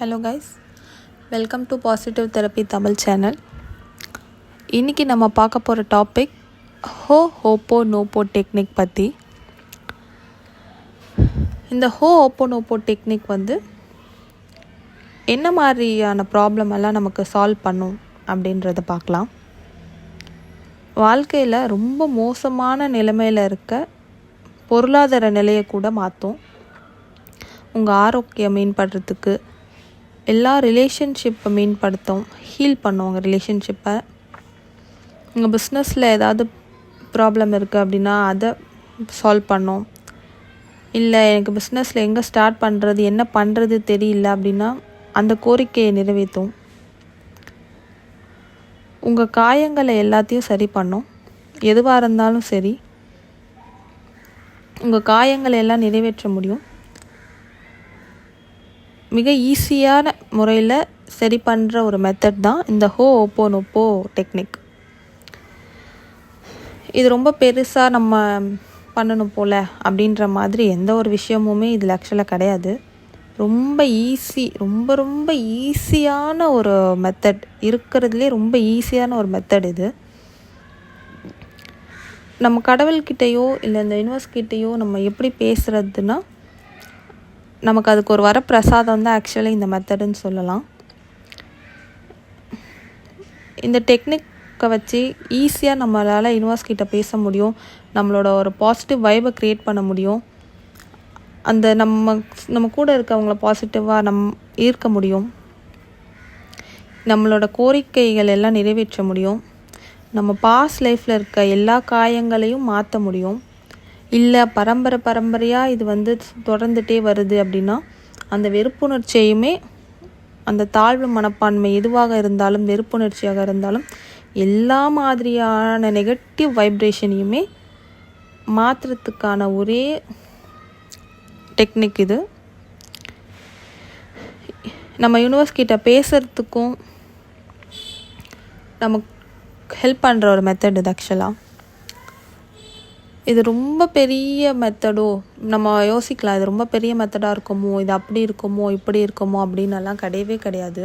Hello guys welcome to positive therapy Tamil channel இன்றைக்கி நம்ம பார்க்க போகிற டாபிக் ஹோ ஹோப்போ நோப்போ டெக்னிக் பற்றி இந்த ஹோ ஓப்போ நோப்போ டெக்னிக் வந்து என்ன மாதிரியான ப்ராப்ளம் எல்லாம் நமக்கு சால்வ் பண்ணும் அப்படின்றத பார்க்கலாம். வாழ்க்கையில் ரொம்ப மோசமான நிலைமையில் இருக்க பொருளாதார நிலையை கூட மாற்றும் உங்கள் ஆரோக்கியம் மேம்படுறதுக்கு எல்லா ரிலேஷன்ஷிப்பை மேம்படுத்தும் ஹீல் பண்ணும் உங்கள் ரிலேஷன்ஷிப்பை உங்கள் பிஸ்னஸில் ஏதாவது ப்ராப்ளம் இருக்குது அப்படின்னா அதை சால்வ் பண்ணும். இல்லை எனக்கு பிஸ்னஸில் எங்கே ஸ்டார்ட் பண்ணுறது என்ன பண்ணுறது தெரியல அப்படின்னா அந்த கோரிக்கையை நிறைவேற்றும். உங்கள் காயங்களை எல்லாத்தையும் சரி பண்ணும். எதுவாக இருந்தாலும் சரி உங்கள் காயங்களை எல்லாம் நிறைவேற்ற முடியும். மிக ஈஸியான முறையில் சரி பண்ணுற ஒரு மெத்தட் தான் இந்த ஹோ ஓப்போ நோப்போ டெக்னிக் இது ரொம்ப பெருசாக நம்ம பண்ணணும் போல் அப்படின்ற மாதிரி எந்த ஒரு விஷயமுமே இதில் ஆக்சுவலாக கிடையாது. ரொம்ப ஈஸி ரொம்ப ரொம்ப ஈஸியான ஒரு மெத்தட் இருக்கிறதுலே ரொம்ப ஈஸியான ஒரு மெத்தட் இது. நம்ம கடவுள்கிட்டேயோ இல்லை இந்த யூனிவர்ஸ் கிட்டேயோ நம்ம எப்படி பேசுகிறதுனா நமக்கு அதுக்கு ஒரு வரப்பிரசாதம் தான் ஆக்சுவலி இந்த மெத்தடுன்னு சொல்லலாம். இந்த டெக்னிக்கை வச்சு ஈஸியாக நம்மளால் யூனிவர்ஸ் கிட்டே பேச முடியும். நம்மளோட ஒரு பாசிட்டிவ் வைபை க்ரியேட் பண்ண முடியும். அந்த நம்ம நம்ம கூட இருக்கவங்கள பாசிட்டிவாக நம் ஈர்க்க முடியும். நம்மளோட கோரிக்கைகள் எல்லாம் நிறைவேற்ற முடியும். நம்ம பாஸ் லைஃப்பில் இருக்க எல்லா காயங்களையும் மாற்ற முடியும். இல்லை பரம்பரை பரம்பரையாக இது வந்து தொடர்ந்துட்டே வருது அப்படின்னா அந்த வெறுப்புணர்ச்சியுமே அந்த தாழ்வு மனப்பான்மை எதுவாக இருந்தாலும் வெறுப்புணர்ச்சியாக இருந்தாலும் எல்லா மாதிரியான நெகட்டிவ் வைப்ரேஷனையுமே மாற்றுறதுக்கான ஒரே டெக்னிக் இது. நம்ம யூனிவர்ஸ் கிட்ட பேசுகிறதுக்கும் நமக்கு ஹெல்ப் பண்ணுற ஒரு மெத்தட் இது ஆக்சுவலாக இது ரொம்ப பெரிய மெத்தடோ நம்ம யோசிக்கலாம் இது ரொம்ப பெரிய மெத்தடாக இருக்குமோ இது அப்படி இருக்குமோ இப்படி இருக்குமோ அப்படின்னு எல்லாம் கிடையவே கிடையாது.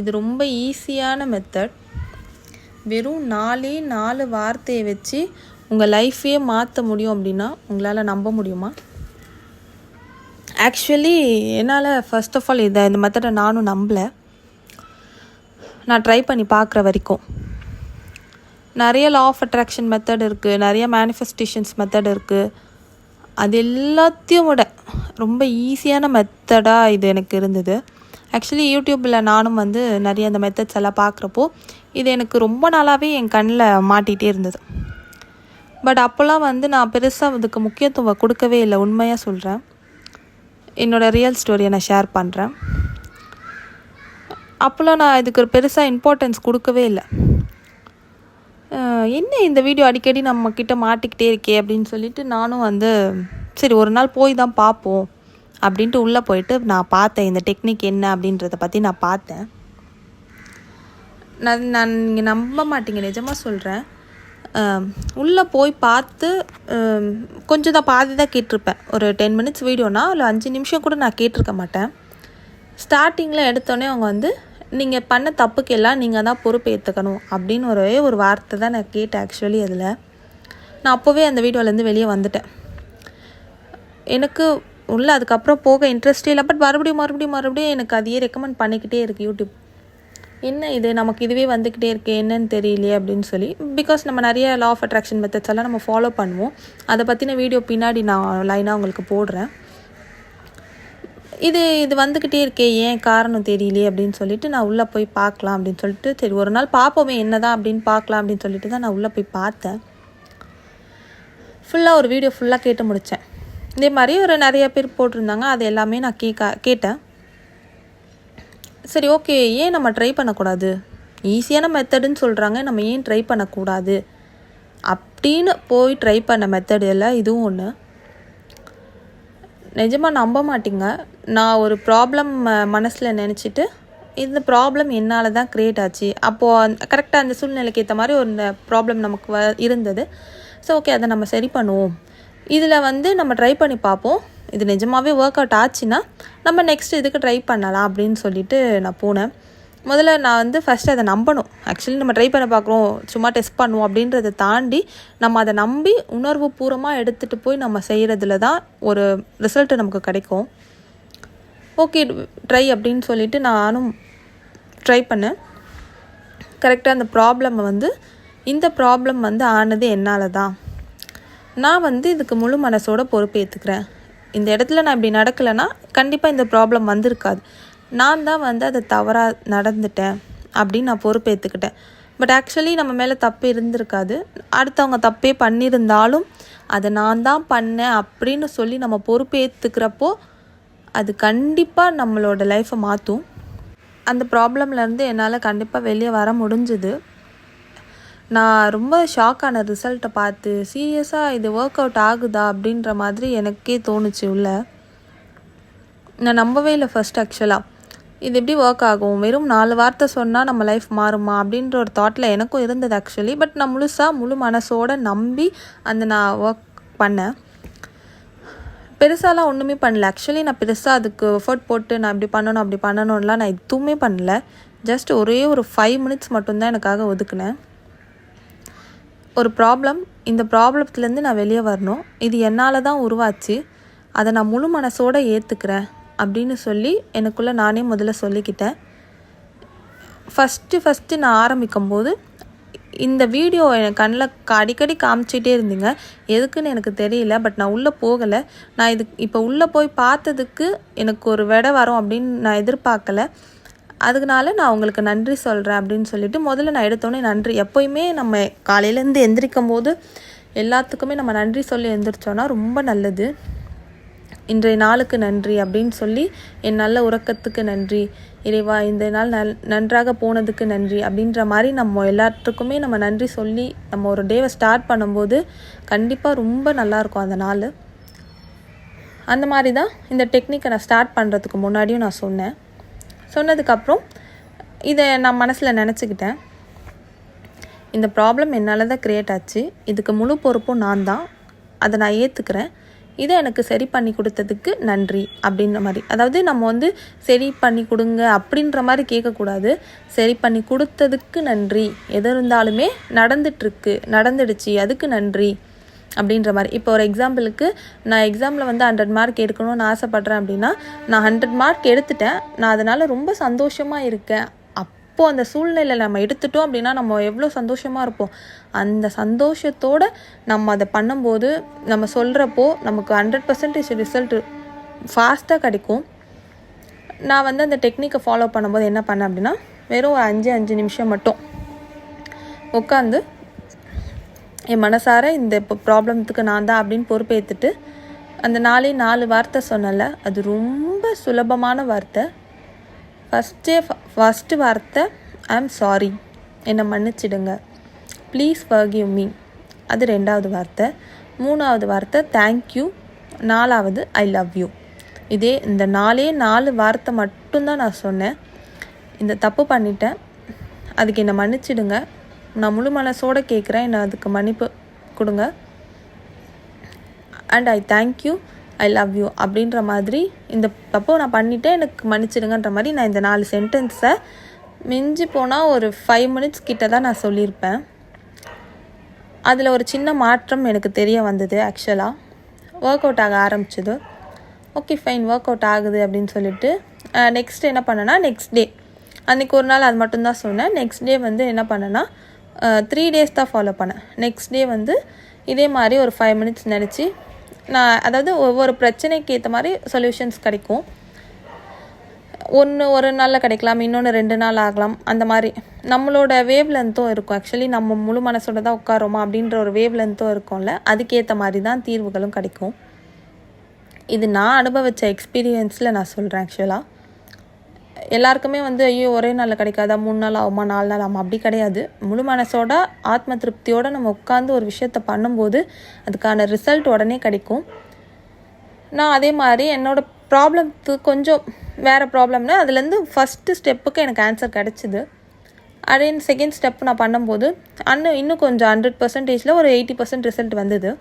இது ரொம்ப ஈஸியான மெத்தட் வெறும் நாலே நாலு வார்த்தையை வச்சு உங்கள் லைஃப்பையே மாற்ற முடியும் அப்படின்னா உங்களால் நம்ப முடியுமா? ஆக்சுவலி என்னால் ஃபர்ஸ்ட் ஆஃப் ஆல் இதை இந்த மெத்தடை நானும் நம்பலை. நான் ட்ரை பண்ணி பார்க்குற வரைக்கும். நிறைய லா ஆஃப் அட்ராக்ஷன் மெத்தட் இருக்குது நிறைய மேனிஃபெஸ்டேஷன்ஸ் மெத்தட் இருக்குது அது எல்லாத்தையும் விட ரொம்ப ஈஸியான மெத்தடாக இது எனக்கு இருந்தது. ஆக்சுவலி யூடியூப்பில் நானும் வந்து நிறைய அந்த மெத்தட்ஸ் எல்லாம் பார்க்குறப்போ இது எனக்கு ரொம்ப நாளாகவே என் கண்ணில் மாட்டிகிட்டே இருந்தது. பட் அப்போல்லாம் வந்து நான் பெருசாக அதுக்கு முக்கியத்துவம் கொடுக்கவே இல்லை. உண்மையாக சொல்கிறேன் என்னோடய ரியல் ஸ்டோரியை நான் ஷேர் பண்ணுறேன் அப்போல்லாம் நான் இதுக்கு ஒரு பெருசாக இம்பார்ட்டன்ஸ் கொடுக்கவே இல்லை. என்ன இந்த வீடியோ அடிக்கடி நம்ம கிட்ட மாட்டிக்கிட்டே இருக்கே அப்படின்னு சொல்லிட்டு நானும் வந்து சரி ஒரு நாள் போய் தான் பார்ப்போம் அப்படின்ட்டு உள்ளே போயிட்டு நான் பார்த்தேன் இந்த டெக்னிக் என்ன அப்படின்றத பற்றி நான் பார்த்தேன். நான் நான் நீங்கள் நம்ப மாட்டீங்க நிஜமாக சொல்கிறேன் உள்ளே போய் பார்த்து கொஞ்சம் தான் பாதி தான் கேட்டிருப்பேன். ஒரு டென் மினிட்ஸ் வீடியோனா இல்லை அஞ்சு நிமிஷம் கூட நான் கேட்டிருக்க மாட்டேன். ஸ்டார்டிங்கில் எடுத்தோடனே அவங்க வந்து நீங்கள் பண்ண தப்புக்கெல்லாம் நீங்கள் தான் பொறுப்பு ஏற்றுக்கணும் அப்படின்னு ஒரே ஒரு வார்த்தை தான் நான் கேட்டேன் ஆக்சுவலி அதில். நான் அப்போவே அந்த வீடியோலேருந்து வெளியே வந்துட்டேன். எனக்கு உள்ள அதுக்கப்புறம் போக இன்ட்ரெஸ்டே இல்லை. பட் மறுபடியும் மறுபடியும் மறுபடியும் எனக்கு அதையே ரெக்கமெண்ட் பண்ணிக்கிட்டே இருக்குது யூடியூப் என்ன இது? நமக்கு இதுவே வந்துக்கிட்டே இருக்கு என்னன்னு தெரியலையே அப்படின்னு சொல்லி. பிகாஸ் நம்ம நிறைய லா ஆஃப் அட்ராக்ஷன் மெத்தட்ஸ் எல்லாம் நம்ம ஃபாலோ பண்ணுவோம். அதை பற்றின வீடியோ பின்னாடி நான் லைனாக உங்களுக்கு போடுறேன். இது இது வந்துக்கிட்டே இருக்கே ஏன் காரணம் தெரியலையே அப்படின்னு சொல்லிட்டு நான் உள்ளே போய் பார்க்கலாம் அப்படின்னு சொல்லிட்டு சரி ஒரு நாள் பார்ப்போமே என்னதான் அப்படின்னு பார்க்கலாம் அப்படின்னு சொல்லிட்டு தான் நான் உள்ளே போய் பார்த்தேன். ஃபுல்லாக ஒரு வீடியோ ஃபுல்லாக கேட்டு முடித்தேன் இதே மாதிரி ஒரு நிறைய பேர் போட்டிருந்தாங்க அது எல்லாமே நான் கேட்க கேட்டேன். சரி ஓகே ஏன் நம்ம ட்ரை பண்ணக்கூடாது? ஈஸியான மெத்தடுன்னு சொல்கிறாங்க நம்ம ஏன் ட்ரை பண்ணக்கூடாது? அப்படின்னு போய் ட்ரை பண்ண மெத்தடு எல்லாம் இதுவும் ஒன்று நிஜமாக நம்ப மாட்டிங்க. நான் ஒரு ப்ராப்ளம் மனசில் நினச்சிட்டு இந்த ப்ராப்ளம் என்னால் தான் க்ரியேட் ஆச்சு. அப்போது கரெக்டாக அந்த சூழ்நிலைக்கு ஏற்ற மாதிரி ஒரு ப்ராப்ளம் நமக்கு வ இருந்தது. ஸோ ஓகே அதை நம்ம சரி பண்ணுவோம். இதில் வந்து நம்ம ட்ரை பண்ணி பார்ப்போம். இது நிஜமாகவே ஒர்க் அவுட் ஆச்சுன்னா நம்ம நெக்ஸ்ட் இதுக்கு ட்ரை பண்ணலாம் அப்படின்னு சொல்லிட்டு நான் போனேன். முதல்ல நான் வந்து ஃபஸ்ட்டு அதை நம்பணும். ஆக்சுவலி நம்ம ட்ரை பண்ண பார்க்குறோம். சும்மா டெஸ்ட் பண்ணுவோம் அப்படின்றத தாண்டி நம்ம அதை நம்பி உணர்வு பூர்வமாக எடுத்துகிட்டு போய் நம்ம செய்கிறதுல தான் ஒரு ரிசல்ட்டு நமக்கு கிடைக்கும். ஓகே ட்ரை அப்படின்னு சொல்லிவிட்டு நானும் ட்ரை பண்ணேன். கரெக்டாக அந்த ப்ராப்ளமை வந்து இந்த ப்ராப்ளம் வந்து ஆனது என்னால் தான் நான் வந்து இதுக்கு முழு மனசோட பொறுப்பேற்றுக்கிறேன் இந்த இடத்துல நான் இப்படி நடக்கலைன்னா கண்டிப்பாக இந்த ப்ராப்ளம் வந்திருக்காது. நான் தான் வந்து அதை தவறாக நடந்துட்டேன் அப்படின்னு நான் பொறுப்பேற்றுக்கிட்டேன் பட் ஆக்சுவலி நம்ம மேலே தப்பு இருந்திருக்காது. அடுத்தவங்க தப்பே பண்ணியிருந்தாலும் அதை நான் தான் பண்ணேன் அப்படின்னு சொல்லி நம்ம பொறுப்பேற்றுக்கிறப்போ அது கண்டிப்பாக நம்மளோட லைஃப்பை மாற்றும் அந்த ப்ராப்ளம்லேருந்து என்னால் கண்டிப்பாக வெளியே வர முடிஞ்சுது. நான் ரொம்ப ஷாக் ஆன ரிசல்ட்டை பார்த்து சீரியஸாக இது ஒர்க் அவுட் ஆகுதா? அப்படின்ற மாதிரி எனக்கே தோணுச்சு உள்ள. நான் நம்பவே இல்லை ஃபஸ்ட் ஆக்சுவலாக இது எப்படி ஒர்க் ஆகும்? வெறும் நாலு வார்த்தை சொன்னால் நம்ம லைஃப் மாறுமா? அப்படின்ற ஒரு தாட்டில் எனக்கும் இருந்தது ஆக்சுவலி பட் நான் முழுசாக முழு மனசோட நம்பி அந்த நான் ஒர்க் பண்ணேன். பெருசாலாம் ஒன்றுமே பண்ணல. ஆக்சுவலி நான் பெருசாக அதுக்கு எஃபர்ட் போட்டு நான் இப்படி பண்ணணும் அப்படி பண்ணணும்லாம் நான் எதுவுமே பண்ணல. ஜஸ்ட் ஒரே ஒரு ஃபைவ் மினிட்ஸ் மட்டும்தான் எனக்காக ஒதுக்குனேன். ஒரு ப்ராப்ளம் இந்த ப்ராப்ளத்துலேருந்து நான் வெளியே வரணும். இது என்னால் தான் உருவாச்சு. அதை நான் முழு மனசோடு ஏற்றுக்கிறேன் அப்படின்னு சொல்லி எனக்குள்ளே நானே முதல்ல சொல்லிக்கிட்டேன். ஃபஸ்ட்டு ஃபஸ்ட்டு நான் ஆரம்பிக்கும் போது இந்த வீடியோ என் கண்ணில் அடிக்கடி காமிச்சிட்டே இருந்தீங்க. எதுக்குன்னு எனக்கு தெரியல பட் நான் உள்ளே போகலை. நான் இது இப்போ உள்ளே போய் பார்த்ததுக்கு எனக்கு ஒரு விடை வரும் அப்படின்னு நான் எதிர்பார்க்கல. அதுக்குனால நான் உங்களுக்கு நன்றி சொல்கிறேன் அப்படின்னு சொல்லிட்டு முதல்ல நான் எடுத்தோடனே நன்றி. எப்போயுமே நம்ம காலையிலேருந்து எந்திரிக்கும் போது எல்லாத்துக்குமே நம்ம நன்றி சொல்லி எழுந்திரிச்சோன்னா ரொம்ப நல்லது. இன்றைய நாளுக்கு நன்றி அப்படின்னு சொல்லி என் நல்ல உறக்கத்துக்கு நன்றி. இறைவா இந்த நாள் நல் நன்றாக போனதுக்கு நன்றி அப்படின்ற மாதிரி நம்ம எல்லாத்துக்குமே நம்ம நன்றி சொல்லி நம்ம ஒரு டேவை ஸ்டார்ட் பண்ணும்போது கண்டிப்பாக ரொம்ப நல்லாயிருக்கும் அந்த நாள். அந்த மாதிரி தான் இந்த டெக்னிக்கை நான் ஸ்டார்ட் பண்ணுறதுக்கு முன்னாடியும் நான் சொன்னேன். சொன்னதுக்கப்புறம் இதை நான் மனசில் நினச்சிக்கிட்டேன். இந்த ப்ராப்ளம் என்னால் தான் க்ரியேட் ஆச்சு. இதுக்கு முழு பொறுப்பும் நான் தான். அதை நான் ஏற்றுக்கிறேன் இதை எனக்கு சரி பண்ணி கொடுத்ததுக்கு நன்றி அப்படின்ற மாதிரி. அதாவது நம்ம வந்து சரி பண்ணி கொடுங்க அப்படின்ற மாதிரி கேட்கக்கூடாது. சரி பண்ணி கொடுத்ததுக்கு நன்றி. எது இருந்தாலுமே நடந்துட்டுருக்கு நடந்துடுச்சு அதுக்கு நன்றி அப்படின்ற மாதிரி. இப்போ ஒரு எக்ஸாம்பிளுக்கு நான் எக்ஸாமில் வந்து ஹண்ட்ரட் மார்க் எடுக்கணும்னு ஆசைப்பட்றேன் அப்படின்னா நான் ஹண்ட்ரட் மார்க் எடுத்துட்டேன். நான் அதனால் ரொம்ப சந்தோஷமாக இருக்கேன். அப்போது அந்த சூழ்நிலையில் நம்ம எடுத்துட்டோம் அப்படின்னா நம்ம எவ்வளோ சந்தோஷமாக இருப்போம். அந்த சந்தோஷத்தோடு நம்ம அதை பண்ணும்போது நம்ம சொல்கிறப்போ நமக்கு ஹண்ட்ரட் பர்சன்டேஜ் ரிசல்ட் ஃபாஸ்ட்டாக கிடைக்கும். நான் வந்து அந்த டெக்னிக்கை ஃபாலோ பண்ணும்போது என்ன பண்ணேன் அப்படின்னா வெறும் ஒரு அஞ்சு அஞ்சு நிமிஷம் மட்டும் உட்காந்து என் மனசார இந்த இப்போ ப்ராப்ளத்துக்கு நான் தான் அப்படின்னு பொறுப்பேற்றுட்டு அந்த நாளே நாலு வார்த்தை சொன்னல அது ரொம்ப சுலபமான வார்த்தை. ஃபஸ்ட்டே ஃபஸ்ட்டு வார்த்தை ஐ ஆம் சாரி என்னை மன்னிச்சிடுங்க. ப்ளீஸ் ஃபர்கிவ் மீ அது ரெண்டாவது வார்த்தை. மூணாவது வார்த்தை தேங்க்யூ நாலாவது ஐ லவ் யூ இதே இந்த நாலே நாலு வார்த்தை மட்டும்தான் நான் சொன்னேன். இந்த தப்பு பண்ணிட்டேன். அதுக்கு என்னை மன்னிச்சிடுங்க. நான் முழு மனசோடு கேட்குறேன். என்னை அதுக்கு மன்னிப்பு கொடுங்க. And I thank you I love you அப்படின்ற மாதிரி இந்த தப்போ நான் பண்ணிவிட்டேன் எனக்கு மன்னிச்சிடுங்கன்ற மாதிரி நான் இந்த நாலு சென்டென்ஸை மிஞ்சி போனால் ஒரு ஃபைவ் மினிட்ஸ் கிட்ட தான் நான் சொல்லியிருப்பேன். அதில் ஒரு சின்ன மாற்றம் எனக்கு தெரிய வந்தது ஆக்சுவலாக ஒர்க் அவுட் ஆக ஆரம்பிச்சது. ஓகே ஃபைன் ஒர்க் அவுட் ஆகுது அப்படின்னு சொல்லிட்டு நெக்ஸ்ட் என்ன பண்ணேன்னா நெக்ஸ்ட் டே அன்றைக்கி ஒரு நாள் அது மட்டும்தான் சொன்னேன். நெக்ஸ்ட் டே வந்து என்ன பண்ணேன்னா த்ரீ டேஸ் தான் ஃபாலோ பண்ணேன். நெக்ஸ்ட் டே வந்து இதே மாதிரி ஒரு ஃபைவ் மினிட்ஸ் நினச்சி நான் அதாவது ஒவ்வொரு பிரச்சனைக்கு ஏற்ற மாதிரி சொல்யூஷன்ஸ் கிடைக்கும். ஒன்று ஒரு நாளில் கிடைக்கலாம் இன்னொன்று ரெண்டு நாள் ஆகலாம். அந்த மாதிரி நம்மளோட வேவ் லென்த்தும் இருக்கும். ஆக்சுவலி நம்ம முழு மனசோட தான் உட்காரோமா அப்படின்ற ஒரு வேவ் லென்த்தும் இருக்கும்ல அதுக்கேற்ற மாதிரி தான் தீர்வுகளும் கிடைக்கும். இது நான் அனுபவித்த எக்ஸ்பீரியன்ஸில் நான் சொல்கிறேன் ஆக்சுவலாக எல்லாருக்குமே வந்து ஐயோ ஒரே நாளில் கிடைக்காதா? மூணு நாள் ஆகுமா? நாலு நாள் ஆகுமா? அப்படி கிடையாது. முழு மனசோட ஆத்ம திருப்தியோடு நம்ம உட்காந்து ஒரு விஷயத்த பண்ணும்போது அதுக்கான ரிசல்ட் உடனே கிடைக்கும். நான் அதே மாதிரி என்னோடய ப்ராப்ளம்க்கு கொஞ்சம் வேறு ப்ராப்ளம்னா அதுலேருந்து ஃபஸ்ட்டு ஸ்டெப்புக்கு எனக்கு ஆன்சர் கிடச்சிது. அதே செகண்ட் ஸ்டெப் நான் பண்ணும்போது அன்னும் இன்னும் கொஞ்சம் ஹண்ட்ரட் பர்சன்டேஜில் ஒரு எயிட்டி பர்சன்ட் ரிசல்ட் வந்தது.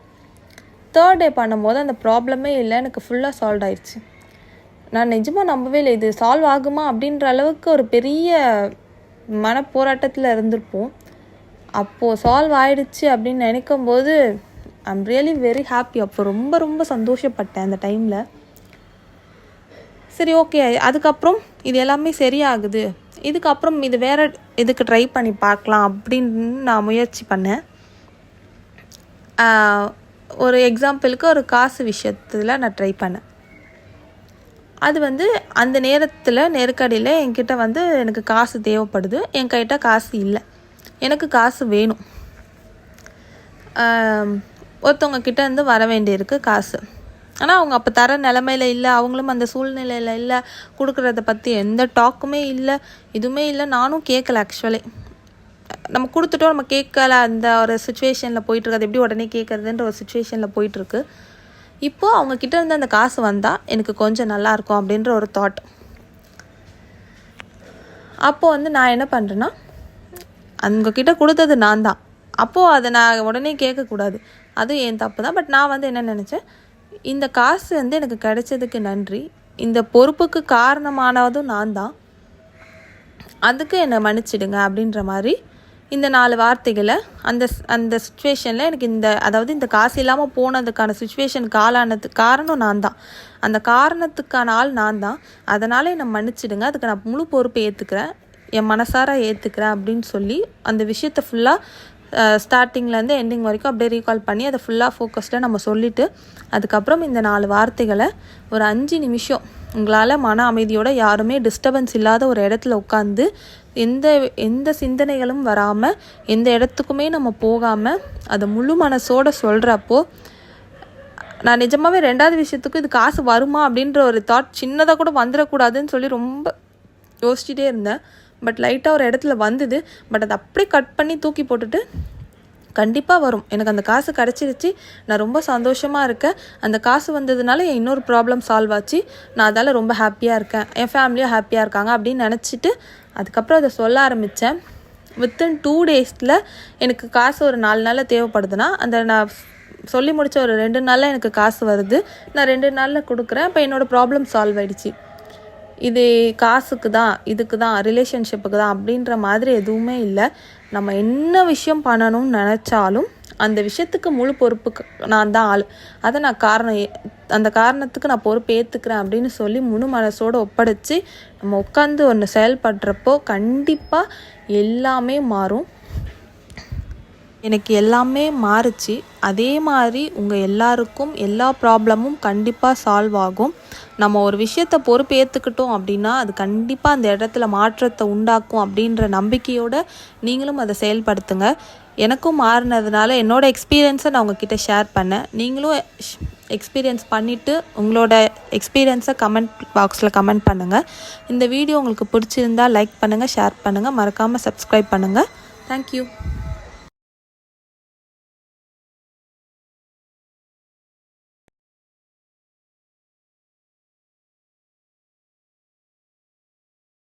தேர்ட் டே பண்ணும்போது அந்த ப்ராப்ளமே இல்லை எனக்கு ஃபுல்லாக சால்வ் ஆயிடுச்சு நான் நிஜமாக நம்பவே இல்லை. இது சால்வ் ஆகுமா அப்படின்ற அளவுக்கு ஒரு பெரிய மனப்போராட்டத்தில் இருந்திருப்போம். அப்போது சால்வ் ஆயிடுச்சு அப்படின்னு நினைக்கும் போது ஐம் ரியலி வெரி ஹாப்பி அப்போ ரொம்ப ரொம்ப சந்தோஷப்பட்டேன் அந்த டைமில் சரி ஓகே அதுக்கப்புறம் இது எல்லாமே சரியாகுது. இதுக்கப்புறம் இது வேறு இதுக்கு ட்ரை பண்ணி பார்க்கலாம் அப்படின்னு நான் முயற்சி பண்ணேன். ஒரு எக்ஸாம்பிளுக்கு ஒரு காசு விஷயத்தில் நான் ட்ரை பண்ணேன். அது வந்து அந்த நேரத்தில் நெருக்கடியில் என்கிட்ட வந்து எனக்கு காசு தேவைப்படுது. என் கைட்ட காசு இல்லை. எனக்கு காசு வேணும். ஒருத்தவங்க கிட்ட இருந்து வர வேண்டியிருக்கு காசு. ஆனால் அவங்க அப்போ தர நிலமையில இல்லை அவங்களும் அந்த சூழ்நிலையில் இல்லை கொடுக்குறத பற்றி எந்த டாக்குமே இல்லை எதுவுமே இல்லை நானும் கேட்கல ஆக்சுவலி நம்ம கொடுத்துட்டோம் நம்ம கேட்கல அந்த ஒரு சுச்சுவேஷனில் போயிட்டுருக்கு அது எப்படி உடனே கேட்குறதுன்ற ஒரு சுச்சுவேஷனில் போயிட்டுருக்கு இப்போது அவங்கக்கிட்ட இருந்து அந்த காசு வந்தால் எனக்கு கொஞ்சம் நல்லா இருக்கும் அப்படின்ற ஒரு தாட் அப்போது வந்து நான் என்ன பண்ணுறேன்னா அவங்கக்கிட்ட கொடுத்தது நான் தான். அப்போது அதை நான் உடனே கேட்கக்கூடாது. அதுவும் என் தப்பு தான். பட் நான் வந்து என்ன நினச்சேன் இந்த காசு வந்து எனக்கு கிடைச்சதுக்கு நன்றி. இந்த பொறுப்புக்கு காரணமானதும் நான் தான். அதுக்கு என்னை மன்னிச்சிடுங்க அப்படின்ற மாதிரி இந்த நாலு வார்த்தைகளை அந்த அந்த சுச்சுவேஷனில் எனக்கு இந்த அதாவது இந்த காசு இல்லாமல் போனதுக்கான சுச்சுவேஷனுக்கு ஆளானதுக்கு காரணம் நான் தான். அந்த காரணத்துக்கான ஆள் நான் தான். அதனால் என்னை மன்னிச்சிடுங்க. அதுக்கு நான் முழு பொறுப்பை ஏற்றுக்கிறேன் என் மனசார ஏற்றுக்கிறேன் அப்படின்னு சொல்லி அந்த விஷயத்தை ஃபுல்லாக ஸ்டார்டிங்லேருந்து எண்டிங் வரைக்கும் அப்படியே ரீகால் பண்ணி அதை ஃபுல்லாக ஃபோக்கஸ்டாக நம்ம சொல்லிவிட்டு அதுக்கப்புறம் இந்த நாலு வார்த்தைகளை ஒரு அஞ்சு நிமிஷம் உங்களால் மன அமைதியோட யாருமே டிஸ்டர்பன்ஸ் இல்லாத ஒரு இடத்துல உட்காந்து எந்த எந்த சிந்தனைகளும் வராமல் எந்த இடத்துக்குமே நம்ம போகாமல் அதை முழு மனசோட சொல்கிறப்போ நான் நிஜமாவே ரெண்டாவது விஷயத்துக்கு இது காசு வருமா அப்படின்ற ஒரு தாட் சின்னதாக கூட வந்துடக்கூடாதுன்னு சொல்லி ரொம்ப யோசிச்சுட்டே இருந்தேன். பட் லைட்டாக ஒரு இடத்துல வந்தது. பட் அதை அப்படியே கட் பண்ணி தூக்கி போட்டுட்டு கண்டிப்பாக வரும். எனக்கு அந்த காசு கிடச்சிருச்சு. நான் ரொம்ப சந்தோஷமாக இருக்கேன். அந்த காசு வந்ததுனால என் இன்னொரு ப்ராப்ளம் சால்வ் ஆச்சு. நான் அதால் ரொம்ப ஹாப்பியாக இருக்கேன். என் ஃபேமிலியும் ஹாப்பியாக இருக்காங்க அப்படின்னு நினச்சிட்டு அதுக்கப்புறம் அதை சொல்ல ஆரம்பித்தேன். வித்தின் டூ டேஸில் எனக்கு காசு ஒரு நாலு நாளில் தேவைப்படுதுன்னா அந்த நான் சொல்லி முடித்த ஒரு ரெண்டு நாளில் எனக்கு காசு வருது. நான் ரெண்டு நாளில் கொடுக்குறேன். இப்போ என்னோடய ப்ராப்ளம் சால்வ் ஆகிடுச்சு இது காசுக்கு தான் இதுக்கு தான் ரிலேஷன்ஷிப்புக்கு தான் அப்படின்ற மாதிரி எதுவுமே இல்லை. நம்ம என்ன விஷயம் பண்ணணும்னு நினச்சாலும் அந்த விஷயத்துக்கு முழு பொறுப்புக்கு நான் தான் ஆள். அதை நான் காரணம் அந்த காரணத்துக்கு நான் பொறுப்பு ஏற்றுக்கிறேன் அப்படின்னு சொல்லி முழு மனசோடு ஒப்படைச்சி நம்ம உட்காந்து ஒன்று செயல்படுறப்போ கண்டிப்பாக எல்லாமே மாறும். எனக்கு எல்லாமே மாறுச்சு. அதே மாதிரி உங்கள் எல்லாருக்கும் எல்லா ப்ராப்ளமும் கண்டிப்பாக சால்வ் ஆகும். நம்ம ஒரு விஷயத்தை பொறுப்பு ஏற்றுக்கிட்டோம் அப்படின்னா அது கண்டிப்பாக அந்த இடத்துல மாற்றத்தை உண்டாக்கும் அப்படின்ற நம்பிக்கையோடு நீங்களும் அதை செயல்படுத்துங்க. எனக்கும் மாறினதுனால என்னோடய எக்ஸ்பீரியன்ஸை நான் உங்ககிட்ட ஷேர் பண்ணேன். நீங்களும் எக்ஸ்பீரியன்ஸ் பண்ணிவிட்டு உங்களோட எக்ஸ்பீரியன்ஸை கமெண்ட் பாக்ஸில் கமெண்ட் பண்ணுங்கள் இந்த வீடியோ உங்களுக்கு பிடிச்சிருந்தா லைக் பண்ணுங்கள் ஷேர் பண்ணுங்கள் மறக்காமல் சப்ஸ்கிரைப் பண்ணுங்கள் தேங்க்யூ